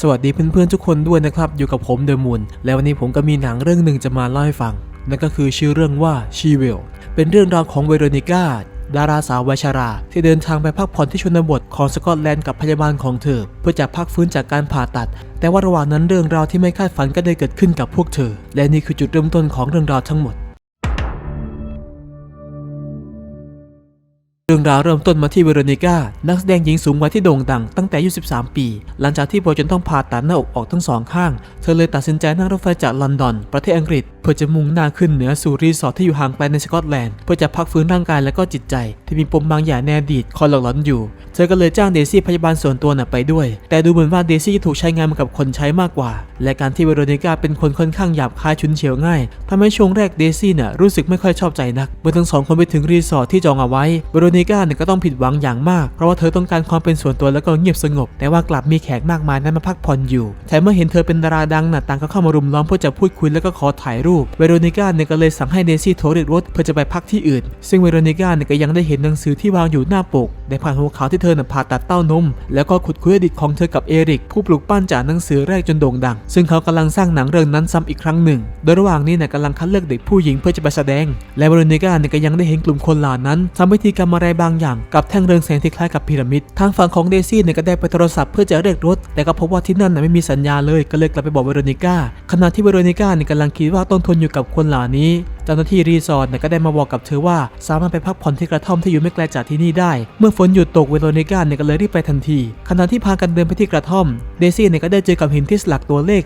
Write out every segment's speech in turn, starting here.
สวัสดีเพื่อนๆทุกคนด้วยนะครับ อยู่กับผมเดอะมูนและวันนี้ผมก็มีหนังเรื่องหนึ่งจะมาเล่าให้ฟัง นั่นก็คือชื่อเรื่องว่าชีเวลเป็นเรื่องราวของเวโรนิก้าดาราสาววัยชรา ที่เดินทางไปพักผ่อนที่ชนบทของสกอตแลนด์กับพยาบาลของเธอ เพื่อจะพักฟื้นจากการผ่าตัด แต่ว่าระหว่างนั้นเรื่องราวที่ไม่คาดฝันก็ได้เกิดขึ้นกับพวกเธอ และนี่คือจุดเริ่มต้นของเรื่องราวทั้งหมด เรื่องราวเริ่มต้นมาที่เวโรนิก้า นักแสดงหญิงสูงวัยที่โด่งดังตั้งแต่อายุ 13 ปี หลังจากที่ป่วยจนต้องผ่าตัดหน้าอกออกทั้งสองข้าง เธอเลยตัดสินใจนั่งรถไฟจากลอนดอน ประเทศอังกฤษ เพื่อจะมุ่งหน้าขึ้นเหนือสู่รีสอร์ทที่อยู่ห่างไกลในสกอตแลนด์ เพื่อจะพักฟื้นร่างกายและก็จิตใจ ที่มีปมบางอย่างในอดีตคอยหลอกหลอนอยู่ เธอก็เลยจ้างเดซี่พยาบาลส่วนตัวน่ะไปด้วย แต่ดูเหมือนว่าเดซี่จะถูกใช้งานมากับคนใช้มากกว่า และการที่เวโรนิก้าเป็นคนค่อนข้างหยาบคายฉุนเฉียวง่ายทำให้ช่วงแรกเดซี่น่ะรู้สึกไม่ค่อยชอบใจนัก เมื่อทั้งสองคนไปถึงรีสอร์ทที่จองเอาไว้เวโรนิก้าเนี่ยก็ต้องผิดหวังอย่างมาก เพราะว่าเธอต้องการความเป็นส่วนตัวแล้วก็เงียบสงบ แต่ว่ากลับมีแขกมากมายนั้นมาพักผ่อนอยู่แถมเมื่อเห็นเธอเป็นดาราดังน่ะต่างก็เข้ามารุมล้อมเพื่อจะพูดคุยแล้วก็ขอถ่ายรูป เวโรนิก้าเนี่ยก็เลยสั่งให้เดซี่โทรเรียกรถเพื่อจะไปพักที่อื่น ซึ่งเวโรนิก้าเนี่ยก็ยังได้เห็นหนังสือที่วางอยู่หน้าปกได้ผ่านหัวข่าวที่เธอน่ะผ่าตัดเต้านม แล้วก็ขุดคุยอดีตของเธอกับเอริก ผู้ปลูกปั้นจากหนังสือแรกจนโด่งดัง ซึ่งเขากำลังสร้างหนังเรื่องนั้นซ้ำอีกครั้งหนึ่ง โดยระหว่างนี้เนี่ยกำลังคัดเลือกเด็กผู้หญิงเพื่อจะไปแสดง และเวโรนิก้าเนี่ยก็ยังได้เห็นกลุ่มคนเหล่านั้นทำพิธีกรรมอะไรบางอย่างกับแท่งเรืองแสงที่คล้ายกับพีระมิด ทางฝั่งของเดซี่เนี่ยก็ได้ไปโทรศัพท์เพื่อจะเรียกรถ แต่ก็พบว่าที่นั่นน่ะไม่มีสัญญาเลย ก็เลยกลับไปบอกเวโรนิก้า ขณะที่เวโรนิก้าเนี่ยกำลังคิดว่าต้องทนอยู่กับคนเหล่านี้ เจ้าหน้าที่รีสอร์ทเนี่ยก็ได้มาบอกกับเธอว่าสามารถไปพักผ่อนที่กระท่อมที่อยู่ไม่ไกลจากที่นี่ได้ เมื่อฝนหยุดตกเวโรนิก้าเนี่ยก็เลยรีบไปทันที ขณะที่พากันเดินไปที่กระท่อม เดซี่เนี่ยก็ได้เจอกับหินที่สลักตัวเลข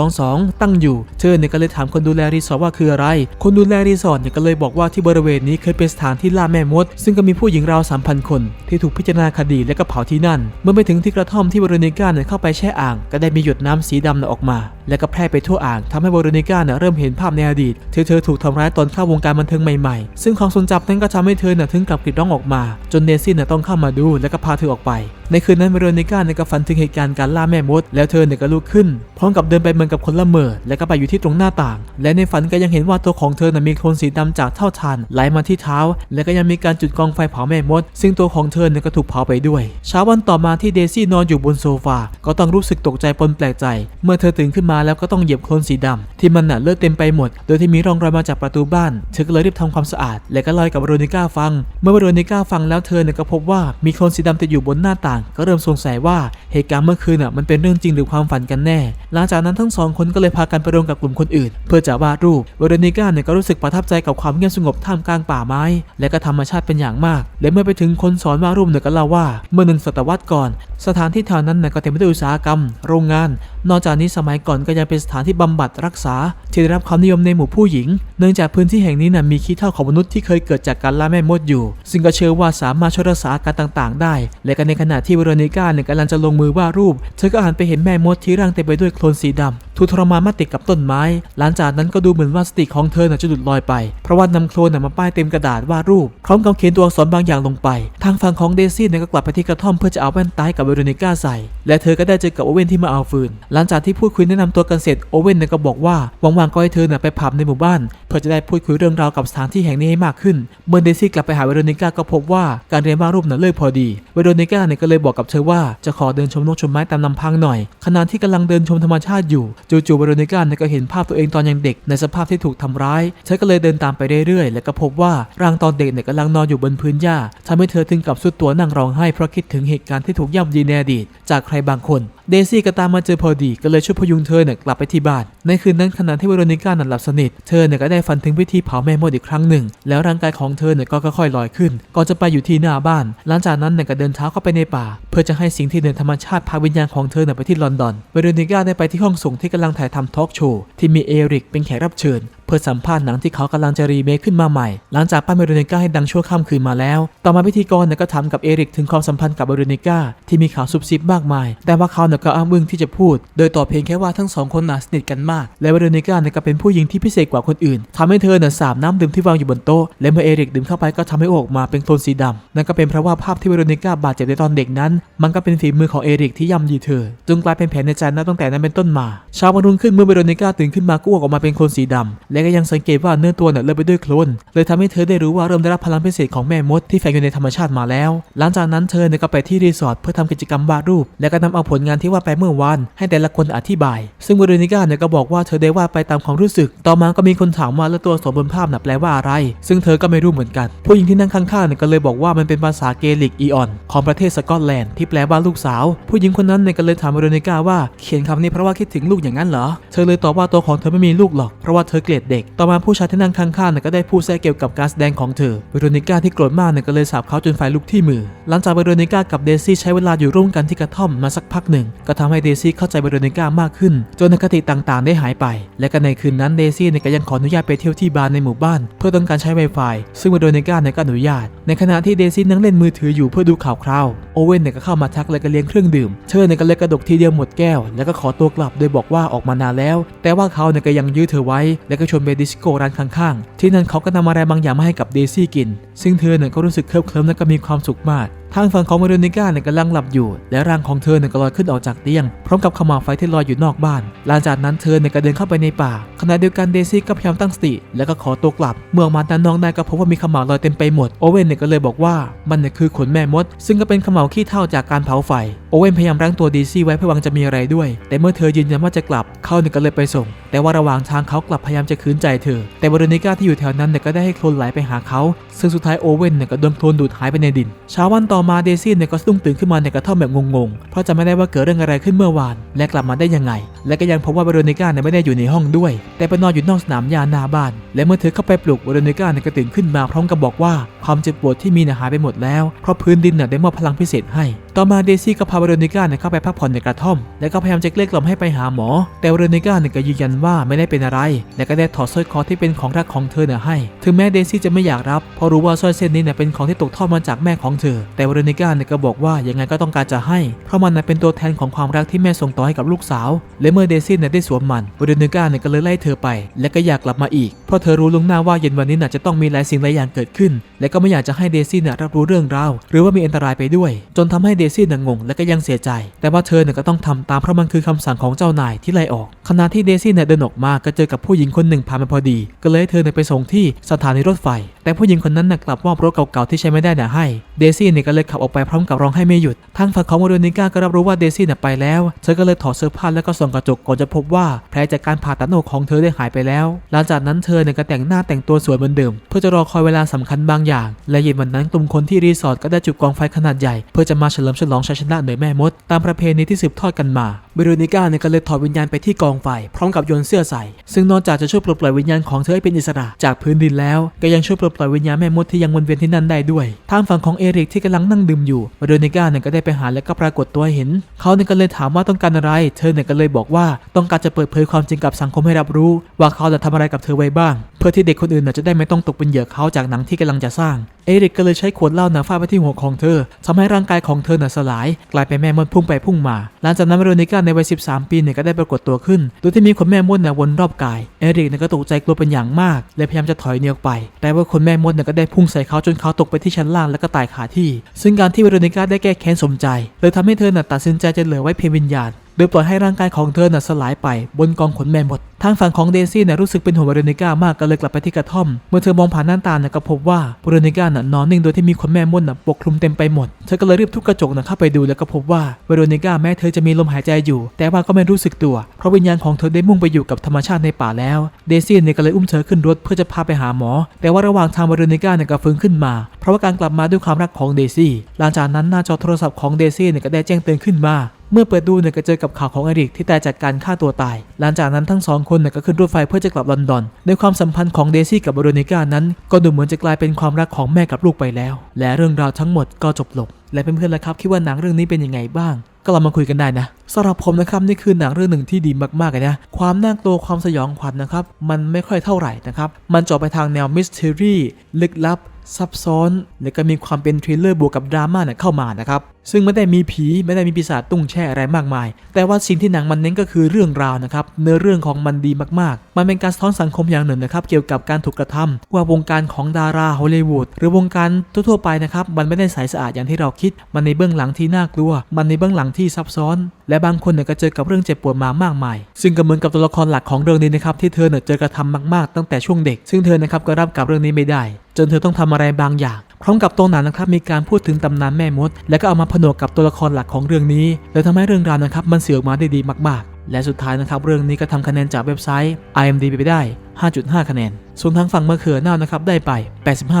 1722 ตั้งอยู่ เธอเนี่ยก็เลยถามคนดูแลรีสอร์ทว่าคืออะไร คนดูแลรีสอร์ทเนี่ยก็เลยบอกว่าที่บริเวณนี้เคยเป็นสถานที่ล่าแม่มด ซึ่งก็มีผู้หญิงราว3,000 คน ที่ถูกพิจารณาคดีและก็เผาที่นั่น เมื่อไปถึงที่กระท่อมที่เวโรนิก้าเนี่ยเข้าไปแช่อ่าง ก็ได้มีหยดน้ำสีดำออกมา และก็แพร่ไปทั่วอ่างทำให้เวโรนิก้าเนี่ยเริ่มเห็นภาพในอดีตเธอถูกทำร้ายตอนเข้าวงการบันเทิงใหม่ๆ ซึ่งความทรงจำนั้นก็ทำให้เธอเนี่ยถึงกับกรีดร้องออกมา จนเดซี่เนี่ยต้องเข้ามาดูและก็พาเธอออกไป ในคืนนั้นเวโรนิก้าเนี่ยก็ฝันถึงเหตุการณ์การล่าแม่มด แล้วเธอเนี่ยก็ลุกขึ้น พร้อมกับเดินไปเหมือนกับคนละเมอและก็ไปอยู่ที่ตรงหน้าต่าง และในฝันก็ยังเห็นว่าตัวของเธอน่ะมีโคลนสีดำจากเท่าทานไหลมาที่เท้า และก็ยังมีการจุดกองไฟเผาแม่มด ซึ่งตัวของเธอเนี่ยก็ถูกเผาไปด้วยเช้าวันต่อมาที่เดซี่นอนอยู่บนโซฟาก็ต้องรู้สึกตกใจปนแปลกใจ เมื่อเธอตื่นขึ้นมาแล้วก็ต้องเหยียบโคลนสีดำที่มันน่ะเลือดเต็มไปหมด โดยที่มีร่องรอยมาจากประตูบ้านเธอก็เลยรีบทำความสะอาด และก็เล่ากับเวโรนิก้าฟัง เมื่อเวโรนิก้าฟังแล้วเธอเนี่ยก็พบว่ามีโคลนสีดำติดอยู่บนหน้าต่างก็เริ่มสงสัยว่าเหตุการณ์เมื่อคืนน่ะมันเป็นเรื่องจริงหรือความฝันกันแน่ หลังจากนั้นทั้งสองคนก็เลยพากันไปรวมกับกลุ่มคนอื่น เพื่อจะวาดรูปเวโรนิก้าเนี่ยก็รู้สึกประทับใจกับความเงียบสงบท่ามกลางป่าไม้ และก็ธรรมชาติเป็นอย่างมาก และเมื่อไปถึงคนสอนวาดรูปเนี่ยก็เล่าว่า เมื่อหนึ่งศตวรรษก่อน สถานที่แถวนั้นน่ะก็เต็มไปด้วยอุตสาหกรรม โรงงาน นอกจากนี้สมัยก่อนก็ยังเป็นสถานที่บำบัดรักษา ที่ได้รับความนิยมในหมู่ผู้หญิง เนื่องจากพื้นที่แห่งนี้น่ะมีขี้เถ้าของมนุษย์ที่เคยเกิดจากการล่าแม่มดอยู่ ซึ่งก็เชื่อว่าสามารถช่วยรักษาการต่างๆ ได้ และก็ในขณะที่เวโรนิก้าเนี่ยกำลังจะลงมือวาดรูป เธอก็หันไปเห็นแม่มดที่ร่างเต็มไปด้วยโคลนสีดำถูกทรมานมาติดกับต้นไม้ หลังจากนั้นก็ดูเหมือนว่าสติของเธอจะหลุดลอยไป เพราะว่านำโคลนมาป้ายเต็มกระดาษวาดรูป พร้อมกับเขียนตัวอักษรบางอย่างลงไป ทางฝั่งของเดซี่เนี่ยก็กลับไปที่กระท่อมเพื่อจะเอาแว่นตาให้กับเวโรนิก้าใส่ และเธอก็ได้เจอกับโอเว่นที่มาเอาฟืน หลังจากที่พูดคุยแนะนำตัวกันเสร็จ โอเว่นเนี่ยก็บอกว่าว่างๆก็ให้เธอน่ะไปผับในหมู่บ้าน เพื่อจะได้พูดคุยเรื่องราวกับสถานที่แห่งนี้ให้มากขึ้น เมื่อเดซี่กลับไปหาเวโรนิก้าก็พบว่าการเรียนวาดรูปน่ะเลิกพอดี เวโรนิก้าเนี่ยก็เลยบอกกับเธอว่าจะขอเดินชมนกชมไม้ตามลำพังหน่อย ขณะที่กำลังเดินชมธรรมชาติอยู่จู่ๆเวโรนิก้าเนี่ยก็เห็นภาพตัวเองตอนยังเด็ก ในสภาพที่ถูกทำร้ายเธอก็เลยเดินตามไปเรื่อยๆ แล้วก็พบว่าร่างตอนเด็กเนี่ยกำลังนอนอยู่บนพื้นหญ้าทำให้เธอถึงกับสุดตัวนั่งร้องไห้เพราะคิดถึงเหตุการณ์ที่ถูกย่ำยีในอดีตจากใครบางคน เดซี่ก็ตามมาเจอพอดีก็เลยช่วยพยุงเธอเนี่ยกลับไปที่บ้านในคืนนั้นขณะที่เวโรนิก้านั้นหลับสนิทเธอเนี่ยก็ได้ฝันถึงพิธีเผาแม่มดอีกครั้งหนึ่ง แล้วร่างกายของเธอเนี่ยก็ค่อยๆลอยขึ้นก่อนจะไปอยู่ที่หน้าบ้าน หลังจากนั้นเนี่ยก็เดินเท้าเข้าไปในป่า เพื่อจะให้สิ่งที่เหนือธรรมชาติพาวิญญาณของเธอเนี่ยไปที่ลอนดอนเวโรนิก้าได้ไปที่ห้องส่งที่กำลังถ่ายทำทอล์กโชว์ที่มีเอริกเป็นแขกรับเชิญ พื่อสัมภาษณ์หนังที่เขากำลังจะรีเมคขึ้นมาใหม่ หลังจากป้าเวโรนิก้าให้ดังชั่วข้ามคืนมาแล้ว ต่อมาพิธีกรเนี่ยก็ถามกับเอริกถึงความสัมพันธ์กับเวโรนิก้าที่มีข่าวซุบซิบมากมาย แต่ว่าเขาเนี่ยก็อ้างมึงที่จะพูด โดยตอบเพียงแค่ว่าทั้งสองคนน่ะสนิทกันมาก และเวโรนิก้าเนี่ยก็เป็นผู้หญิงที่พิเศษกว่าคนอื่นทำให้เธอเนี่ยสาบน้ำดื่มที่วางอยู่บนโต๊ะและเมื่อเอริกดื่มเข้าไปก็ทำให้ออกมาเป็นโคนสีดำนั่นก็เป็นเพราะว่าภาพที่เวโรนิก้าบาดเจ็บในตอนเด็กนั้น มันก็เป็นฝีมือของเอริกที่ย่ำยีเธอจนกลายเป็นแผลในใจนับตั้งแต่นั้นเป็นต้นมาเช้าวันรุ่งขึ้นเมื่อเวโรนิก้าตื่นขึ้นมาก็ออกมาเป็นโคนสีดำและก็ยังสังเกตว่าเนื้อตัวเนี่ยเลอะไปด้วยโคลนเลยทำให้เธอได้รู้ว่าเริ่มได้รับพลังพิเศษของแม่มดที่แฝงอยู่ในธรรมชาติมาแล้ว หลังจากนั้นเธอเนี่ยก็ไปที่รีสอร์ทเพื่อทำกิจกรรมวาดรูป และก็นำเอาผลงานที่วาดไปเมื่อวานให้แต่ละคนอธิบาย ซึ่งเวโรนิก้าเนี่ยก็บอกว่าเธอได้วาดไปตามความรู้สึก ต่อมาก็มีคนถามว่าแล้วตัวอักษรบนภาพน่ะแปลว่าอะไร ซึ่งเธอก็ไม่รู้เหมือนกัน ผู้หญิงที่นั่งข้างๆเนี่ยก็เลยบอกว่ามันเป็นภาษาเกลิกอีออนของประเทศสกอตแลนด์ที่แปลว่าลูกสาว ผู้หญิงคนนั้นเนี่ยก็เลยถามเวโรนิก้าว่าเขียนคำนี้เพราะว่าคิดถึงลูกอย่างนั้นเหรอ เธอเลยตอบว่าตัวของเธอไม่มีลูกหรอกเพราะว่าเธอเกลียดเด็กต่อมาผู้ชายที่นั่งข้างๆเนี่ยก็ได้พูดแทรกเกี่ยวกับการแสดงของเธอเวโรนิก้าที่โกรธมากเนี่ยก็เลยสาบเขาจนไฟลุกที่มือ หลังจากเวโรนิก้ากับเดซี่ใช้เวลาอยู่ร่วมกันที่กระท่อมมาสักพักหนึ่ง ก็ทำให้เดซี่เข้าใจเวโรนิก้ามากขึ้น จนอคติต่างๆ ได้หายไป และก็ในคืนนั้นเดซี่ก็ยังขออนุญาตไปเที่ยวที่บาร์ในหมู่บ้าน เพื่อต้องการใช้ Wi-Fi ซึ่งเวโรนิก้าก็อนุญาต ในขณะที่เดซี่นั่งเล่นมือถืออยู่เพื่อดูข่าวคราวโอเว่นเนี่ยก็เข้ามาทักและก็เลี้ยงเครื่องดื่มเธอก็เลยกระดกทีเดียวหมดแก้ว แล้วก็ขอตัวกลับโดยบอกว่าออกมานานแล้ว แต่ว่าเขาก็ยังยื้อเธอไว้แล้วก็ชวนไปดิสโก้ร้านข้างๆ ที่นั่นเขาก็นำอะไรบางอย่างมาให้กับเดซี่กิน ซึ่งเธอเนี่ยก็รู้สึกเคลิบเคลิ้มและก็มีความสุขมาก ทางฝั่งของเวโรนิก้าเนี่ยกำลังหลับอยู่ และร่างของเธอเนี่ยก็ลอยขึ้นออกจากเตียง พร้อมกับขม่าวไฟที่ลอยอยู่นอกบ้าน หลังจากนั้นเธอเนี่ยก็เดินเข้าไปในป่า ขณะเดียวกันเดซี่ก็พยายามตั้งสติ แล้วก็ขอตัวกลับ เมื่อมาด้านนอกได้ก็พบว่ามีขม่าวลอยเต็มไปหมด โอเว่นเนี่ยก็เลยบอกว่ามันเนี่ยคือขนแม่มด ซึ่งก็เป็นขม่าวขี้เถ้าจากการเผาไฟ โอเว่นพยายามรั้งตัวเดซี่ไว้เพื่อวังจะมีอะไรด้วย แต่เมื่อเธอยืนยันว่าจะกลับ เขาเนี่ยก็เลยไปส่ง แต่ว่าระหว่างทางเขากลับพยายามจะขืนใจเธอ แต่เวโรนิก้าที่อยู่แถวนั้นเนี่ยก็ได้ให้โคลนไหลไปหาเขา ซึ่งสุดท้ายโอเว่นเนี่ยก็โดนโคลนดูดหายไปในดินเช้าวันต่อมาเดซี่เนี่ยก็สะดุ้งตื่นขึ้นมาในกระท่อมแบบงงๆ เพราะจำไม่ได้ว่าเกิดเรื่องอะไรขึ้นเมื่อวาน และกลับมาได้ยังไง และก็ยังพบว่าเวโรนิก้าเนี่ยไม่ได้อยู่ในห้องด้วย แต่ไปนอนอยู่นอกสนามหญ้าหน้าบ้าน และเมื่อเธอเข้าไปปลุกเวโรนิก้าเนี่ยก็ตื่นขึ้นมาพร้อมกับบอกว่าความเจ็บปวดที่มีเนี่ยหายไปหมดแล้ว เพราะพื้นดินเนี่ยได้มอบพลังพิเศษให้ ต่อมาเดซี่ก็พาเวโรนิก้าเนี่ยเข้าไปพักผ่อนในกระท่อม และก็พยายามจะเกลี้ยกล่อมให้ไปหาหมอ แต่เวโรนิก้าเนี่ยก็ยืนยันว่าไม่ได้เป็นอะไร และก็ได้ถอดสร้อยคอที่เป็นของรักของเธอเนี่ยให้ ถึงแม้เดซี่จะไม่อยากรับเพราะรู้ว่าสร้อยเส้นนี้เนี่ยเป็นของที่ตกทอดมาจากแม่ของเธอ แต่เวโรนิก้าเนี่ยก็บอกว่ายังไงก็ต้องการจะให้ เพราะมันเป็นตัวแทนของความรักที่แม่ส่งต่อให้กับลูกสาว และเมื่อเดซี่เนี่ยได้สวมมันเวโรนิก้าเนี่ยก็เลยไล่เธอไป และก็อยากกลับมาอีก เพราะเธอรู้ล่วงหน้าว่าเย็นวันนี้น่ะจะต้องมีหลายสิ่งหลายอย่างเกิดขึ้น และก็ไม่อยากจะให้เดซี่เนี่ยรับรู้เรื่องราวหรือว่ามีอันตรายไปด้วย จนทำให้เดซี่เนี่ยงงและก็ยังเสียใจ แต่ว่าเธอเนี่ยก็ต้องทำตามเพราะมันคือคำสั่งของเจ้านายที่ไล่ออกขณะที่เดซี่เนี่ยเดินออกมาก็เจอกับผู้หญิงคนหนึ่งผ่านมาพอดี ก็เลยให้เธอเนี่ยไปส่งที่สถานีรถไฟแต่ผู้หญิงคนนั้นนะกลับมอบรถเก่าๆที่ใช้ไม่ได้น่ะให้ เดซี่เนี่ยก็เลยขับออกไปพร้อมกับร้องไห้ไม่หยุด ทางฝั่งของโมโรนิก้าก็รับรู้ว่าเดซี่เนี่ยไปแล้ว เธอก็เลยถอดเสื้อผ้าแล้วก็ส่องกระจกก่อนจะพบว่าแผลจากการผ่าตัดหน้าอกของเธอได้หายไปแล้ว หลังจากนั้นเธอเนี่ยก็แต่งหน้าแต่งตัวสวยเหมือนเดิม เพื่อจะรอคอยเวลาสำคัญบางอย่าง และเย็นวันนั้นกลุ่มคนที่รีสอร์ทก็ได้จุดกองไฟขนาดใหญ่เพื่อจะมาเฉลิมฉลองชัยชนะเหนือแม่มด ตามประเพณีที่สืบทอดกันมาเบโรนิก้าเนี่ยก็เลยถอดวิญญาณไปที่กองไฟพร้อมกับโยนเสื้อใส่ ซึ่งนอกจากจะช่วยปลดปล่อยวิญญาณของเธอให้เป็นอิสระจากพื้นดินแล้ว ก็ยังช่วยปลดปล่อยวิญญาณแม่มดที่ยังวนเวียนที่นั่นได้ด้วย ทางฝั่งของเอริกที่กำลังนั่งดื่มอยู่บโดนิก้าเนี่ยก็ได้ไปหาและก็ปรากฏตัวให้เห็น เขาเนี่ยก็เลยถามว่าต้องการอะไร เธอเนี่ยก็เลยบอกว่าต้องการจะเปิดเผยความจริงกับสังคมให้รับรู้ ว่าเขาจะทำอะไรกับเธอไว้บ้าง เพื่อที่เด็กคนอื่นน่ยจะได้ไม่ต้องตกเป็นเหยื่อเขาจากหนังที่กำลังจะสร้างเอริกก็เลยใช้ขวดเหล้าหนาฟาดไปที่หัวของเธอทำให้ร่างกายของเธอหน่ะสลาย กลายเป็นแม่มดพุ่งไปพุ่งมา หลังจากนั้นเวโรนิก้าในวัย 13 ปีเนี่ยก็ได้ปรากฏตัวขึ้น โดยที่มีขนแม่มดเนี่ยวนรอบกาย เอริกเนี่ยก็ตกใจกลัวเป็นอย่างมาก และพยายามจะถอยหนีออกไป แต่ว่าขนแม่มดเนี่ยก็ได้พุ่งใส่เขาจนเขาตกไปที่ชั้นล่างแล้วก็ตายคาที่ ซึ่งการที่เวโรนิก้าได้แก้แค้นสมใจเลยทำให้เธอน่ะตัดสินใจจะเหลือไว้เพียงวิญญาณ โดยปล่อยให้ร่างกายของเธอน่ะสลายไปบนกองขนแม่มด ทางฝั่งของเดซี่เนี่ยรู้สึกเป็นห่วงเวโรนิก้ามากก็เลยกลับไปที่กระท่อม เมื่อเธอมองผ่านหน้าต่างเนี่ยก็พบว่าเวโรนิก้าน่ะนอนนิ่งโดยที่มีขนแม่มดน่ะปกคลุมเต็มไปหมด เธอก็เลยรีบทุบกระจกน่ะเข้าไปดูแล้วก็พบว่าเวโรนิก้าแม้เธอจะมีลมหายใจอยู่ แต่ว่าก็ไม่รู้สึกตัว เพราะวิญญาณของเธอได้มุ่งไปอยู่กับธรรมชาติในป่าแล้ว เดซี่เนี่ยก็เลยอุ้มเธอขึ้นรถเพื่อจะพาไปหาหมอ แต่ว่าระหว่างทางเวโรนิก้าเนี่ยก็ฟื้นขึ้นมา เพราะว่าการกลับมาด้วยความรักของเดซี่ หลังจากนั้นหน้าจอโทรศัพท์ของเดซี่เนี่ยก็ได้แจ้งเตือนขึ้นมา เมื่อเปิดดูเนี่ยก็เจอกับข่าวของเอริกที่ตายจากการฆ่าตัวตาย หลังจากนั้นทั้งสองคนเนี่ยก็ขึ้นรถไฟเพื่อจะกลับลอนดอน ในความสัมพันธ์ของเดซี่กับเวโรนิก้านั้น ก็ดูเหมือนจะกลายเป็นความรักของแม่กับลูกไปแล้ว และเรื่องราวทั้งหมดก็จบลง และเพื่อนๆล่ะครับคิดว่าหนังเรื่องนี้เป็นยังไงบ้างก็เรามาคุยกันได้นะสำหรับผมนะครับนี่คือหนังเรื่องหนึ่งที่ดีมากๆเลยนะความน่ากลัวความสยองขวัญนะครับมันไม่ค่อยเท่าไหร่นะครับมันจาะไปทางแนวมิส t ท r y ลึกลับ ซับซ้อน และก็มีความเป็นทริลเลอร์บวกกับดราม่าเข้ามานะครับ ซึ่งไม่ได้มีผีไม่ได้มีปีศาจตุ้งแช่อะไรมากมาย แต่ว่าสิ่งที่หนังมันเน้นก็คือเรื่องราวนะครับเนื้อเรื่องของมันดีมากๆ มันเป็นการสะท้อนสังคมอย่างหนึ่งนะครับ เกี่ยวกับการถูกกระทำว่าวงการของดาราฮอลลีวูดหรือวงการทั่วๆไปนะครับ มันไม่ได้ใสสะอาดอย่างที่เราคิด มันในเบื้องหลังที่น่ากลัว มันในเบื้องหลังที่ซับซ้อน และบางคนเนี่ยก็เจอกับเรื่องเจ็บปวดมามากมาย ซึ่งก็เหมือนกับตัวละครหลักของเรื่องนี้นะครับที่เธอเนี่ยเจอกระทำมาก ๆ ตั้งแต่ช่วงเด็ก ซึ่งเธอนะครับก็รับกับเรื่องนี้ไม่ได้ จนเธอต้องทำอะไรบางอย่าง พร้อมกับตัวหนังนะครับมีการพูดถึงตำนานแม่มด และก็เอามาผนวกกับตัวละครหลักของเรื่องนี้เลยทำให้เรื่องราวนะครับมันเสือออกมาได้ดีมาก ๆ และสุดท้ายนะครับเรื่องนี้ก็ทำคะแนนจากเว็บไซต์ IMDb ไปได้ 5.5 คะแนน ส่วนทางฝั่งมะเขือเน่านะครับได้ไป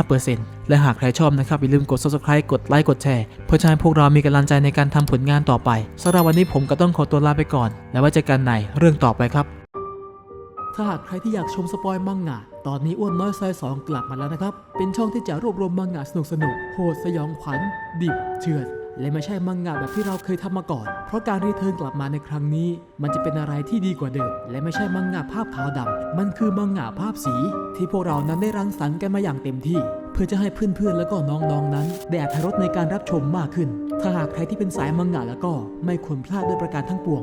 85%และหากใครชอบนะครับอย่าลืมกด subscribe กดไลค์กดแชร์เพื่อจะให้พวกเรามีกำลังใจในการทำผลงานต่อไปสำหรับวันนี้ผมก็ต้องขอตัวลาไปก่อน แล้วไว้เจอกันในเรื่องต่อไปครับ ถ้าหากใครที่อยากชมสปอยมังงะ ตอนนี้อ้วนน้อยซอยสองกลับมาแล้วนะครับ เป็นช่องที่จะรวบรวมมังงะสนุกสนุกโหดสยองขวัญ ดิบเถื่อนและไม่ใช่มังงะแบบที่เราเคยทำมาก่อน เพราะการรีเทิร์นกลับมาในครั้งนี้ มันจะเป็นอะไรที่ดีกว่าเดิม และไม่ใช่มังงะภาพขาวดำมันคือมังงะภาพสี ที่พวกเรานั้นได้รังสรรค์กันมาอย่างเต็มที่ เพื่อจะให้เพื่อนๆ แล้วก็น้องๆนั้นได้อรรถรสในการรับชมมากขึ้น ถ้าหากใครที่เป็นสายมังงะแล้วก็ไม่ควรพลาดด้วยประการทั้งปวง